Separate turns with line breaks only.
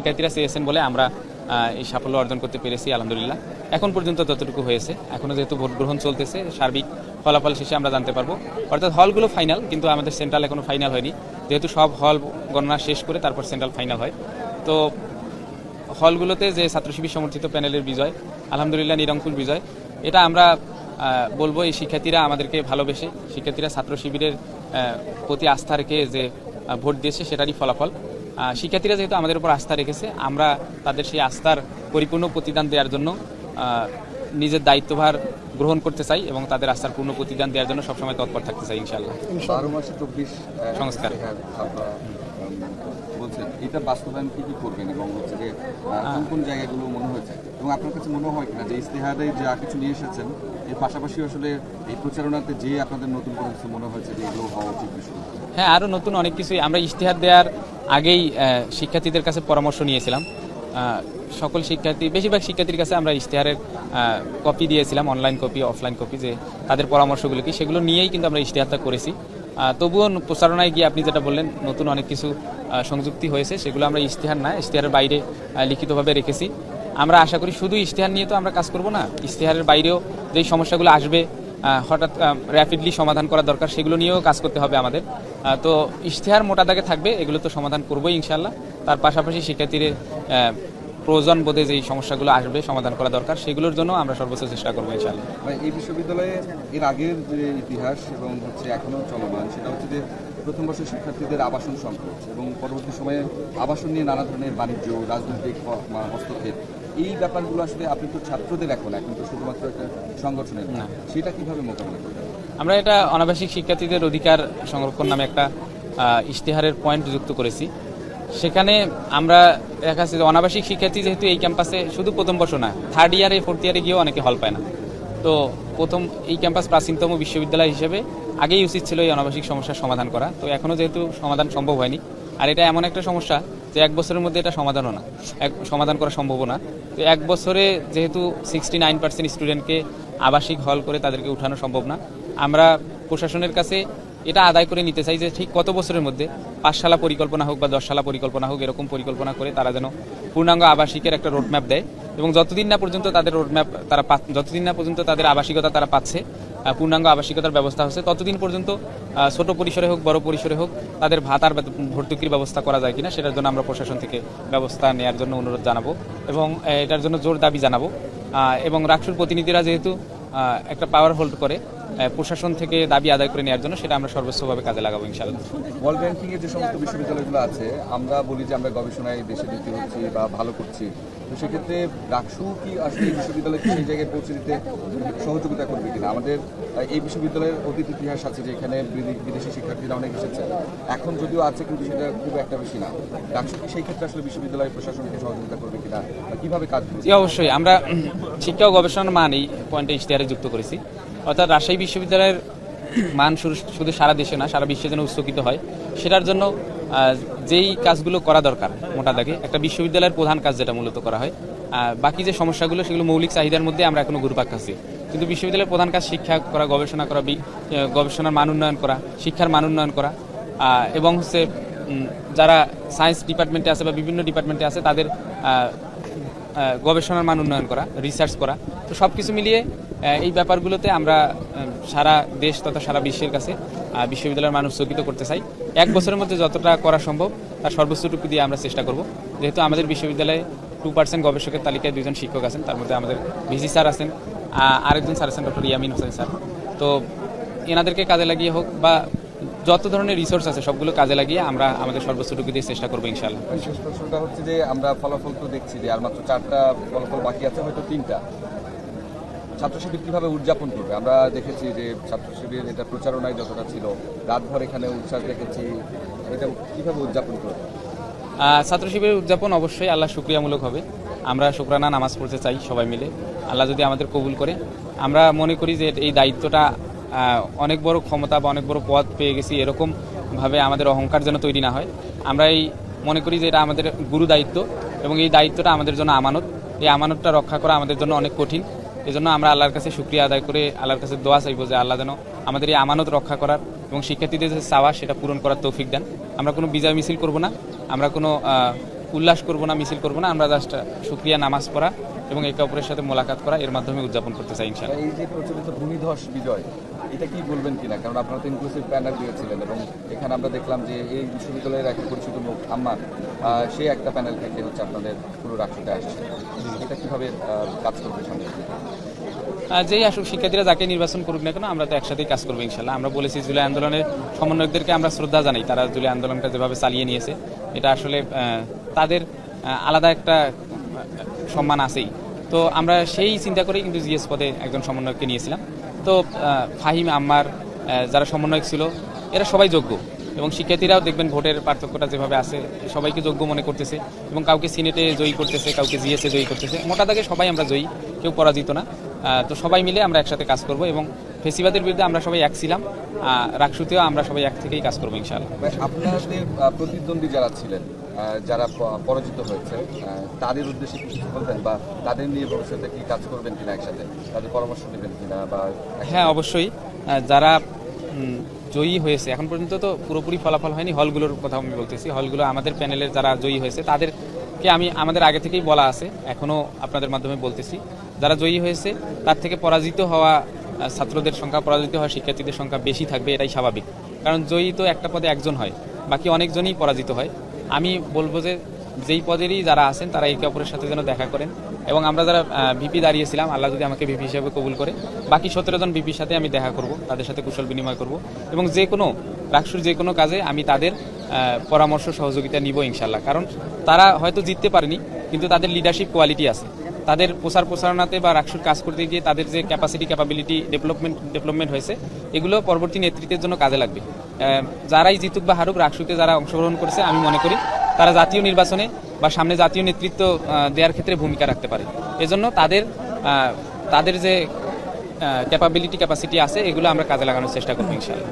শিক্ষার্থীরা চেয়েছেন বলে আমরা এই সাফল্য অর্জন করতে পেরেছি, আলহামদুলিল্লাহ। এখন পর্যন্ত যতটুকু হয়েছে এখনও যেহেতু ভোট গ্রহণ চলতেছে, সার্বিক ফলাফল শেষে আমরা জানতে পারব। অর্থাৎ হলগুলো ফাইনাল কিন্তু আমাদের সেন্ট্রাল এখনও ফাইনাল হয়নি। যেহেতু সব হল গণনা শেষ করে তারপর সেন্ট্রাল ফাইনাল হয়। তো হলগুলোতে যে ছাত্র শিবির সমর্থিত প্যানেলের বিজয়, আলহামদুলিল্লাহ নিরঙ্কুল বিজয়, এটা আমরা বলব এই শিক্ষার্থীরা আমাদেরকে ভালোবেসে। শিক্ষার্থীরা ছাত্র শিবিরের প্রতি আস্থা রেখে যে ভোট দিয়েছে সেটারই ফলাফল। শিক্ষার্থীরা যেহেতু আমাদের উপর আস্থা রেখেছে আমরা তাদের সেই আস্থার পরিপূর্ণ প্রতিদান দেওয়ার জন্য নিজের দায়িত্বভার গ্রহণ করতে চাই এবং তাদের আস্থার পূর্ণ প্রতিদান দেওয়ার জন্য সবসময় তৎপর থাকতে চাই ইনশাল্লাহ
চব্বিশ
সংস্কার।
হ্যাঁ, বলছেন এটা বাস্তবায়ন কি কি করবেন এবং হচ্ছে যে কোন কোন জায়গাগুলো মনে হয়েছে? এবং আপনার কাছে মনে হয় কিনা যে ইস্তেহারে যা কিছু নিয়ে এসেছেন এর পাশাপাশি আসলে এই প্রচারণাতে যে আপনাদের নতুন করে কিছু মনে হয়েছে যে এগুলো হওয়া উচিত
হ্যাঁ আরও নতুন অনেক কিছুই। আমরা ইশতেহার দেওয়ার আগেই শিক্ষার্থীদের কাছে পরামর্শ নিয়েছিলাম। সকল শিক্ষার্থী, বেশিরভাগ শিক্ষার্থীর কাছে আমরা ইশতেহারের কপি দিয়েছিলাম অনলাইন কপি অফলাইন কপি যে তাদের পরামর্শগুলো কি, সেগুলো নিয়েই কিন্তু আমরা ইশতেহারটা করেছি। তবুও প্রচারণায় গিয়ে আপনি যেটা বললেন, নতুন অনেক কিছু সংযুক্তি হয়েছে, সেগুলো আমরা ইশতেহার না, ইশতেহারের বাইরে লিখিতভাবে রেখেছি। আমরা আশা করি শুধু ইশতেহার নিয়ে তো আমরা কাজ করব না, ইশতেহারের বাইরেও যেই সমস্যাগুলো আসবে হঠাৎ র্যাপিডলি সমাধান করা দরকার, সেগুলো নিয়েও কাজ করতে হবে আমাদের। তো ইশতেহার মোটা দাগে থাকবে, এগুলো তো সমাধান করবোই ইনশাল্লাহ তার পাশাপাশি শিক্ষার্থীদের প্রয়োজন বোধে যেই সমস্যাগুলো আসবে, সমাধান করা দরকার, সেগুলোর জন্য আমরা সর্বোচ্চ চেষ্টা করব ইনশাল্লাহ
এই বিশ্ববিদ্যালয়ে এর আগের যে ইতিহাস এবং হচ্ছে এখনও চলমান, সেটা হচ্ছে যে প্রথম বর্ষের শিক্ষার্থীদের আবাসন সংকট এবং পরবর্তী সময়ে আবাসন নিয়ে নানা ধরনের বাণিজ্য, রাজনৈতিক হস্তক্ষেপ। এই ব্যাপারগুলো আসলে আপনি তো ছাত্রদের এখন এখন তো শুধুমাত্র একটা সংগঠনের না। সেটা কীভাবে মোকাবিলা করবেন?
আমরা এটা অনাবাসিক শিক্ষার্থীদের অধিকার সংরক্ষণ নামে একটা ইশতেহারের পয়েন্ট যুক্ত করেছি। সেখানে আমরা দেখা যাচ্ছে যে অনাবাসিক শিক্ষার্থী যেহেতু এই ক্যাম্পাসে শুধু প্রথম বর্ষ না থার্ড ইয়ারে ফোর্থ ইয়ারে গিয়েও অনেকে হল পায় না। তো প্রথম এই ক্যাম্পাস প্রাচীনতম বিশ্ববিদ্যালয় হিসেবে আগেই উচিত ছিল এই অনাবাসিক সমস্যার সমাধান করা। তো এখনও যেহেতু সমাধান সম্ভব হয়নি আর এটা এমন একটা সমস্যা যে এক বছরের মধ্যে এটা সমাধানও না। এক সমাধান করা সম্ভব না। তো এক বছরে যেহেতু সিক্সটি নাইন পার্সেন্ট স্টুডেন্টকে আবাসিক হল করে তাদেরকে উঠানো সম্ভব না। আমরা প্রশাসনের কাছে এটা আদায় করে নিতে চাই যে ঠিক কত বছরের মধ্যে পাঁচশালা পরিকল্পনা হোক বা দশ সালা পরিকল্পনা হোক এরকম পরিকল্পনা করে তারা যেন পূর্ণাঙ্গ আবাসিকের একটা রোডম্যাপ দেয় এবং যতদিন না পর্যন্ত তাদের রোডম্যাপ তারা যতদিন না পর্যন্ত তাদের আবাসিকতা তারা পাচ্ছে পূর্ণাঙ্গ আবাসিকতার ব্যবস্থা হচ্ছে। ততদিন পর্যন্ত ছোট পরিসরে হোক, বড় পরিসরে হোক, তাদের ভাতার ভর্তুকির ব্যবস্থা করা যায় কিনা, সেটার জন্য আমরা প্রশাসন থেকে ব্যবস্থা নেওয়ার জন্য অনুরোধ জানাব এবং এটার জন্য জোর দাবি জানাব। এবং রাষ্ট্রের প্রতিনিধিরা যেহেতু একটা পাওয়ার হোল্ড করে প্রশাসন থেকে দাবি আদায় করে নেওয়ার জন্য সেটা আমরা সর্বোচ্চভাবে কাজে লাগাবো, ইনশাআল্লাহ।
ওয়ার্ল্ড র্যাঙ্কিং এর যে সমস্ত বিশ্ববিদ্যালয়গুলো আছে, আমরা বলি যে আমরা গবেষণায় দেশে দ্বিতীয় হচ্ছি বা ভালো করছি। তো সেক্ষেত্রে রাকসু কি আসলে বিশ্ববিদ্যালয়কে সেই জায়গায় পৌঁছে দিতে সহযোগিতা করবে কিনা? আমাদের এই বিশ্ববিদ্যালয়ের অতীত ইতিহাস আছে যে এখানে বিদে- বিদেশি শিক্ষার্থীরা অনেক এসেছে। এখন যদিও আছে, কিন্তু সেটা খুব একটা বেশি না। রাকসু কি সেই ক্ষেত্রে আসলে বিশ্ববিদ্যালয় প্রশাসনকে সহযোগিতা করবে কিনা কীভাবে কাজ করবে?
অবশ্যই। আমরা শিক্ষা ও গবেষণার মান এই পয়েন্টে ইশতেহারে যুক্ত করেছি। অর্থাৎ রাজশাহী বিশ্ববিদ্যালয়ের মান শুধু সারা দেশে না, সারা বিশ্বে যেন উচ্চকিত হয়, সেটার জন্য যেই কাজগুলো করা দরকার মোটা দাগে, একটা বিশ্ববিদ্যালয়ের প্রধান কাজ যেটা মূলত করা হয় বাকি যে সমস্যাগুলো, সেগুলো মৌলিক চাহিদার মধ্যে আমরা এখনও ঘুরপাক খাচ্ছি। কিন্তু বিশ্ববিদ্যালয়ের প্রধান কাজ শিক্ষা করা, গবেষণা করা গবেষণার মান উন্নয়ন করা, শিক্ষার মান উন্নয়ন করা এবং হচ্ছে যারা সায়েন্স ডিপার্টমেন্টে আছে বা বিভিন্ন ডিপার্টমেন্টে আছে, তাদের গবেষণার মান উন্নয়ন করা রিসার্চ করা। তো সব কিছু মিলিয়ে এই ব্যাপারগুলোতে আমরা সারা দেশ তথা সারা বিশ্বের কাছে বিশ্ববিদ্যালয়ের মানুষ চকিত করতে চাই। এক বছরের মধ্যে যতটা করা সম্ভব, তার সর্বোচ্চটুকু দিয়ে আমরা চেষ্টা করব। যেহেতু আমাদের বিশ্ববিদ্যালয়ে টু পার্সেন্ট গবেষকের তালিকায় দুজন শিক্ষক আছেন, তার মধ্যে আমাদের ভিসি স্যার আছেন আরেকজন স্যার আছেন, ডক্টর ইয়ামিন হোসেন স্যার। তো এনাদেরকে কাজে লাগিয়ে হোক বা যত ধরনের রিসোর্স আছে সবগুলো কাজে লাগিয়ে আমরা আমাদের সর্বোচ্চটুকু দিয়ে চেষ্টা করব ইনশাল্লাহ
প্রশ্নটা হচ্ছে যে আমরা ফলাফল তো দেখছি যে আর মাত্র চারটা ফলাফল বাকি আছে হয়তো তিনটা। ছাত্র শিবির কীভাবে উদযাপন করবে? আমরা দেখেছি যে ছাত্র শিবির এটা প্রচারণায় যতটা ছিল রাতভর এখানে উচ্ছ্বাস দেখেছি এটা কীভাবে উদযাপন করবে?
ছাত্র শিবিরের উদযাপন অবশ্যই আল্লাহ শুক্রিয়ামূলক হবে। আমরা শুক্রানা নামাজ পড়তে চাই সবাই মিলে। আল্লাহ যদি আমাদের কবুল করে। আমরা মনে করি যে এই দায়িত্বটা অনেক বড় ক্ষমতা বা অনেক বড় পদ পেয়ে গেছি এরকম ভাবে আমাদের অহংকার যেন তৈরি না হয়। আমরা এই মনে করি যে এটা আমাদের গুরু দায়িত্ব এবং এই দায়িত্বটা আমাদের জন্য আমানত। এই আমানতটা রক্ষা করা আমাদের জন্য অনেক কঠিন। এজন্য আমরা আল্লাহর কাছে শুক্রিয়া আদায় করে আল্লাহর কাছে দোয়া চাইব যে আল্লাহ যেন আমাদের এই আমানত রক্ষা করার এবং শিক্ষার্থীদের যে চাওয়া, সেটা পূরণ করার তৌফিক দেন। আমরা কোনো বিজয় মিছিল করব না, আমরা কোনো উল্লাস করব না, মিছিল করব না, আমরা জাস্ট সুক্রিয়া নামাজ পড়া এবং একে অপরের সাথে মোলাকাত করা এর মাধ্যমে উদযাপন করতে চাই ইনশাআল্লাহ।
এই যে প্রচলিত ভূমিধস বিজয় এটা কি বলবেন কিনা? কারণ আপনারা তো ইনক্লুসিভ প্যানেল দিয়েছিলেন এবং এখানে আমরা দেখলাম যে এই বিশ্ববিদ্যালয়ের একটা পরিচিত মুখ আম্মা আহ, সে একটা প্যানেল থেকে হচ্ছে আপনাদের পুরো রাষ্ট্রতে আসছে। এটা কীভাবে কাজ করবে
আহ, যেই আসুক শিক্ষার্থীরা যাকে নির্বাচন করুক না কেন আমরা তো একসাথেই কাজ করব ইনশাল্লাহ। আমরা বলেছি জুলাই আন্দোলনের সমন্বয়কদেরকে আমরা শ্রদ্ধা জানাই তারা জুলাই আন্দোলনটা যেভাবে চালিয়ে নিয়েছে এটা আসলে তাদের আলাদা একটা সম্মান আছেই। তো আমরা সেই চিন্তা করেই কিন্তু জিএস পদে একজন সমন্বয়ককে নিয়েছিলাম। তো ফাহিম আম্মার যারা সমন্বয়ক ছিল এরা সবাই যোগ্য এবং শিক্ষার্থীরাও দেখবেন ভোটের পার্থক্যটা যেভাবে আছে সবাইকে যোগ্য মনে করতেছে এবং কাউকে সিনেটে জয়ী করতেছে কাউকে জিএসএ জয়ী করতেছে। মোটা দাগে সবাই আমরা জয়ী কেউ পরাজিত না। তো সবাই মিলে আমরা একসাথে কাজ করব এবং ফেসিবাদের বিরুদ্ধে আমরা সবাই এক ছিলাম। রাকসুতেও আমরা সবাই এক থেকেই কাজ করব ইনশাআল্লাহ।
ভাই, আপনাদের প্রতিদ্বন্দ্বী যারা ছিলেন যারা পরাজিত হয়েছে তাদের উদ্দেশ্যে কিছু বলবেন বা তাদের নিয়ে ভবিষ্যতে কি কাজ করবেন কিনা একসাথে? তাদের পরামর্শ নেবেন কিনা বা
হ্যাঁ অবশ্যই। যারা জয়ী হয়েছে, এখন পর্যন্ত তো পুরোপুরি ফলাফল হয়নি, হলগুলোর কথা আমি বলতেছি। হলগুলো আমাদের প্যানেলের যারা জয়ী হয়েছে, তাদেরকে আমি, আমাদের আগে থেকেই বলা আছে এখনও আপনাদের মাধ্যমে বলতেছি। যারা জয়ী হয়েছে, তার থেকে পরাজিত হওয়া ছাত্রদের সংখ্যা, পরাজিত হওয়া শিক্ষার্থীদের সংখ্যা বেশি থাকবে, এটাই স্বাভাবিক। কারণ জয়ী তো একটা পদে একজন হয়, বাকি অনেকজনই পরাজিত হয়। আমি বলব যে যেই পদেরই যারা আছেন, তারা একে অপরের সাথে যেন দেখা করেন। এবং আমরা যারা ভিপি দাঁড়িয়েছিলাম, আল্লাহ যদি আমাকে ভিপি হিসাবে কবুল করে। বাকি সতেরো জন ভিপির সাথে আমি দেখা করব, তাদের সাথে কুশল বিনিময় করব। এবং যে কোনো রাকসুর যে কোনো কাজে আমি তাদের পরামর্শ, সহযোগিতা নিব ইনশাল্লাহ কারণ তারা হয়তো জিততে পারেনি, কিন্তু তাদের লিডারশিপ কোয়ালিটি আছে। তাদের প্রচার প্রসারণাতে বা রাকসুর কাজ করতে গিয়ে তাদের যে ক্যাপাসিটি ক্যাপাবিলিটি ডেভেলপমেন্ট ডেভেলপমেন্ট হয়েছে, এগুলো পরবর্তী নেতৃত্বের জন্য কাজে লাগবে। যারাই জিতুক বা হারুক রাকসুতে যারা অংশগ্রহণ করেছে, আমি মনে করি তারা জাতীয় নির্বাচনে বা সামনে জাতীয় নেতৃত্ব দেওয়ার ক্ষেত্রে ভূমিকা রাখতে পারে। এজন্য তাদের তাদের যে ক্যাপাবিলিটি ক্যাপাসিটি আছে, এগুলো আমরা কাজে লাগানোর চেষ্টা করব, ইনশাআল্লাহ।